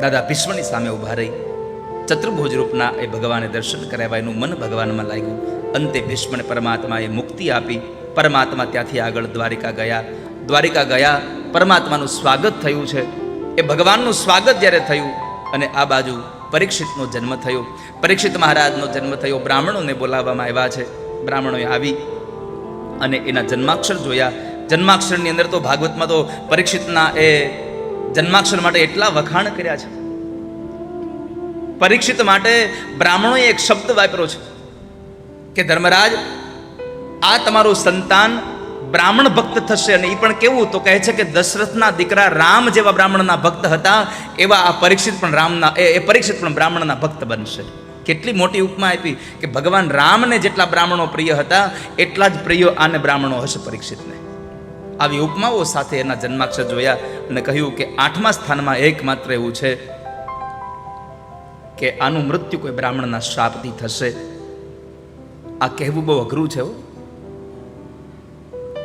દાદા ભીષ્મની સામે ઊભા રહી. ચતુર્ભુજ રૂપના એ ભગવાને દર્શન કરાવ્યા એનું મન ભગવાનમાં લાગ્યું. અંતે ભીષ્મને પરમાત્માએ મુક્તિ આપી. પરમાત્મા ત્યાંથી આગળ દ્વારિકા ગયા. દ્વારિકા ગયા, પરમાત્માનું સ્વાગત થયું છે. એ ભગવાનનું સ્વાગત જ્યારે થયું અને આ બાજુ પરીક્ષિતનો જન્મ થયો. પરીક્ષિત મહારાજનો જન્મ થયો, બ્રાહ્મણોને બોલાવવામાં આવ્યા છે. બ્રાહ્મણોએ આવી અને એના જન્માક્ષર જોયા. જન્માક્ષરની અંદર તો ભાગવતમાં તો પરીક્ષિતના એ જન્માક્ષર માટે એટલા વખાણ કર્યા છે. પરીક્ષિત માટે બ્રાહ્મણોએ એક શબ્દ વાપર્યો છે કે ધર્મરાજ, આ તમારું સંતાન બ્રાહ્મણ ભક્ત થશે અને એ પણ કેવું? તો કહે છે કે દશરથના દીકરા રામ જેવા બ્રાહ્મણના ભક્ત હતા, એવા આ પરીક્ષિત પણ રામના એ પરીક્ષિત પણ બ્રાહ્મણના ભક્ત બનશે. કેટલી મોટી ઉપમા આપી કે ભગવાન રામને જેટલા બ્રાહ્મણો પ્રિય હતા, એટલા જ પ્રિય આને બ્રાહ્મણો હશે પરીક્ષિતને. આવી ઉપમાઓ સાથે એના જન્માક્ષર જોયા અને કહ્યું કે આઠમા સ્થાનમાં એકમાત્ર એવું છે કે આનું મૃત્યુ કોઈ બ્રાહ્મણના શ્રાપથી થશે. આ કહેવું બહુ અઘરું છે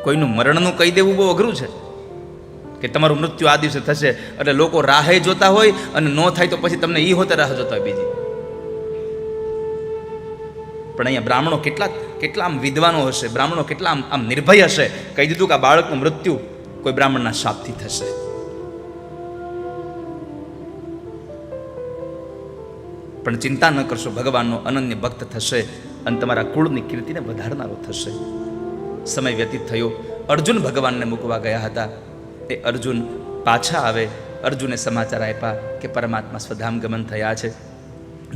કોઈનું મરણનું કહી દેવું બહુ અઘરું છે કે તમારું મૃત્યુ આ દિવસે થશે. એટલે લોકો રાહે જોતા હોય અને ન થાય તો પછી તમને ઈ હોતે રાહ જોતા હોય બીજી. પણ અહીંયા બ્રાહ્મણો કેટલા કેટલા આમ વિદ્વાનો હશે, બ્રાહ્મણો કેટલા આમ આમ નિર્ભય હશે. કહી દીધું કે આ બાળકનું મૃત્યુ કોઈ બ્રાહ્મણના શાપથી થશે. પણ ચિંતા ન કરશો, ભગવાનનો અનન્ય ભક્ત થશે અને તમારા કુળની કીર્તિને વધારનારો થશે. સમય વ્યતીત થયો. અર્જુન ભગવાનને મૂકવા ગયા હતા. એ અર્જુન પાછા આવે. અર્જુને સમાચાર આપ્યા કે પરમાત્મા સ્વધામ ગમન થયા છે.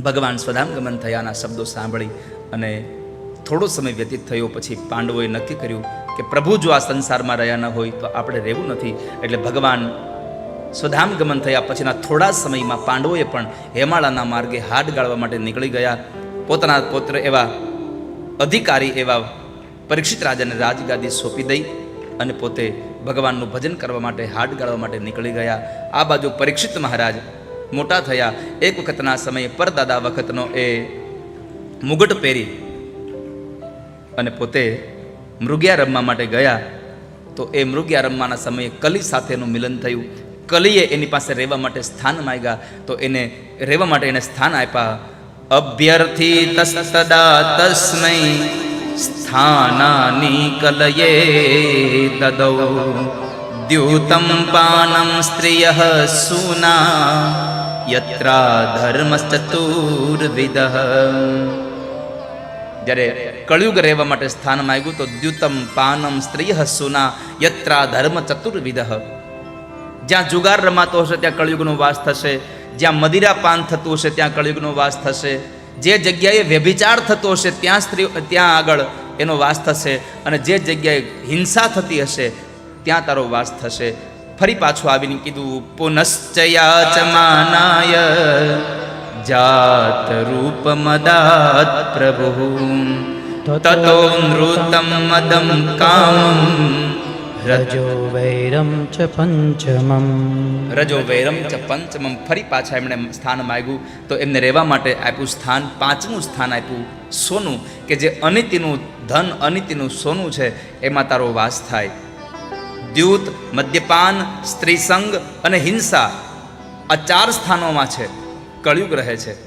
ભગવાન સ્વધામ ગમન થયાના શબ્દો સાંભળી અને થોડો સમય વ્યતીત થયો, પછી પાંડવોએ નક્કી કર્યું કે પ્રભુ જો આ સંસારમાં રહ્યા ન હોય તો આપણે રહેવું નથી. એટલે ભગવાન સ્વધામ ગમન થયા પછીના થોડા સમયમાં પાંડવોએ પણ હેમાળાના માર્ગે હાડ ગાળવા માટે નીકળી ગયા. પોતાના પુત્ર એવા અધિકારી એવા પરીક્ષિત રાજાને રાજગાદી સોંપી દઈ અને પોતે ભગવાનનું ભજન કરવા માટે હાડ ગાળવા માટે નીકળી ગયા. આ બાજુ પરીક્ષિત મહારાજ મોટા થયા. એક વખતના સમયે પરદાદા વખતનો એ મુગટ પહેરી અને પોતે મૃગ્યા રમવા માટે ગયા, તો એ મૃગ્યા રમવાના સમયે કલી સાથેનું મિલન થયું. કલીએ એની પાસે રહેવા માટે સ્થાન માંગ્યા, તો એને રહેવા માટે એને સ્થાન આપ્યા. અભ્યર્થી તસ્તદા તસ્મૈ સ્થાનાની કલયે દદૌ દ્યુતમ પાનમ સ્ત્રિય સુના, યત્રા ધર્મચતુર્વિદ જ્યારે કળયુગ રહેવા માટે સ્થાન માંગ્યું તો દ્યુતમ પાનમ સ્ત્રી સુના યત્રા ધર્મ ચતુર્વિધ. જ્યાં જુગાર રમાતો હશે ત્યાં કળયુગનો વાસ થશે, જ્યાં મદિરા પાન થતું હશે ત્યાં કળયુગનો વાસ થશે, જે જગ્યાએ વ્યભિચાર થતો હશે ત્યાં સ્ત્રી ત્યાં આગળ એનો વાસ થશે અને જે જગ્યાએ હિંસા થતી હશે ત્યાં તારો વાસ થશે. ફરી પાછું આવીને કીધું, પુનશ્ચયાચમાનાય. મદાત પ્રભુ તતો નૃતમ મદમ કામ રજો વૈરમ ચ પંચમમ રજો વૈરમ ચ પંચમમ ફરી પાછા એમણે સ્થાન માગ્યું. તો એમને રહેવા માટે આપ્યું સ્થાન પાંચમું સ્થાન આપ્યું સોનું કે જે અનિતિનું ધન અનિતિનું સોનું છે એમાં તારો વાસ થાય. દ્યુત મદ્યપાન સ્ત્રીસંગ અને હિંસા આ ચાર સ્થાનોમાં છે. કળયુગ રહે છે.